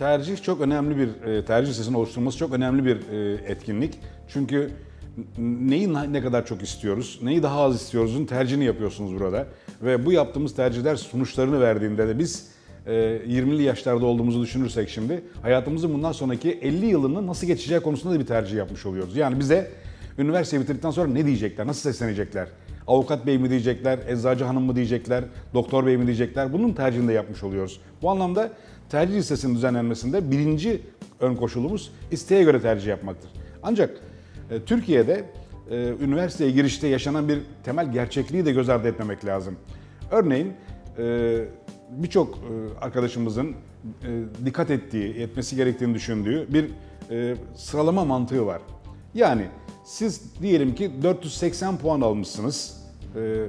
tercih çok önemli bir e, tercih listesini oluşturması çok önemli bir e, etkinlik. Çünkü neyi ne kadar çok istiyoruz, neyi daha az istiyoruzun tercihini yapıyorsunuz burada. Ve bu yaptığımız tercihler sonuçlarını verdiğinde de biz e, 20'li yaşlarda olduğumuzu düşünürsek şimdi hayatımızın bundan sonraki 50 yılını nasıl geçeceği konusunda da bir tercih yapmış oluyoruz. Yani bize üniversite bitirdikten sonra ne diyecekler, nasıl seslenecekler? Avukat bey mi diyecekler, eczacı hanım mı diyecekler, doktor bey mi diyecekler? Bunun tercihini de yapmış oluyoruz. Bu anlamda tercih listesinin düzenlenmesinde birinci ön koşulumuz isteğe göre tercih yapmaktır. Ancak e, Türkiye'de e, üniversiteye girişte yaşanan bir temel gerçekliği de göz ardı etmemek lazım. Örneğin e, birçok e, arkadaşımızın e, dikkat ettiği, etmesi gerektiğini düşündüğü bir e, sıralama mantığı var. Yani siz diyelim ki 480 puan almışsınız,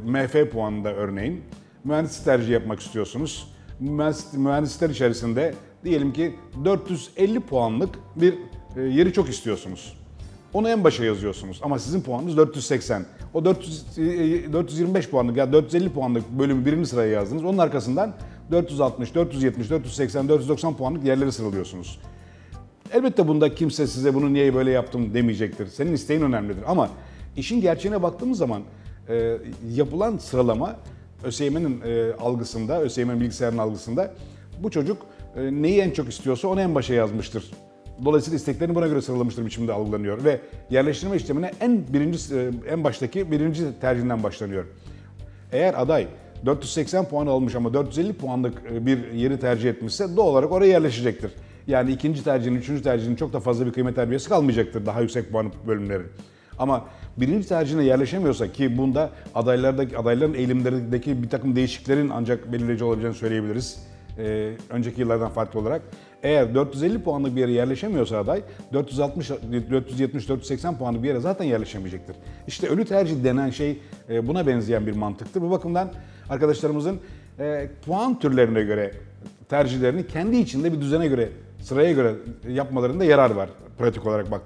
MF puanında örneğin. Mühendislik tercih yapmak istiyorsunuz. Mühendis, mühendisler içerisinde diyelim ki 450 puanlık bir e, yeri çok istiyorsunuz. Onu en başa yazıyorsunuz ama sizin puanınız 480. O 400, e, 425 puanlık ya 450 puanlık bölümü birinci sıraya yazdınız. Onun arkasından 460, 470, 480, 490 puanlık yerleri sıralıyorsunuz. Elbette bunda kimse size bunu niye böyle yaptım demeyecektir. Senin isteğin önemlidir ama işin gerçeğine baktığımız zaman e, yapılan sıralama ÖSYM'nin e, algısında, ÖSYM'nin bilgisayarın algısında bu çocuk e, neyi en çok istiyorsa onu en başa yazmıştır. Dolayısıyla isteklerini buna göre sıralamıştır biçimde algılanıyor ve yerleştirme işlemine en birinci e, en baştaki birinci tercihinden başlanıyor. Eğer aday 480 puan almış ama 450 puanlık e, bir yeri tercih etmişse doğal olarak oraya yerleşecektir. Yani ikinci tercihin, üçüncü tercihin çok da fazla bir kıymet terbiyesi kalmayacaktır daha yüksek puan bölümlerin. Ama birinci tercihine yerleşemiyorsa ki bunda adaylardaki adayların eğilimlerindeki bir takım değişikliklerin ancak belirleyici olabileceğini söyleyebiliriz. Ee, önceki yıllardan farklı olarak. Eğer 450 puanlık bir yere yerleşemiyorsa aday 460, 470, 480 puanlık bir yere zaten yerleşemeyecektir. İşte ölü tercih denen şey e, buna benzeyen bir mantıktır. Bu bakımdan arkadaşlarımızın e, puan türlerine göre tercihlerini kendi içinde bir düzene göre, sıraya göre yapmalarında yarar var pratik olarak baktığımızda.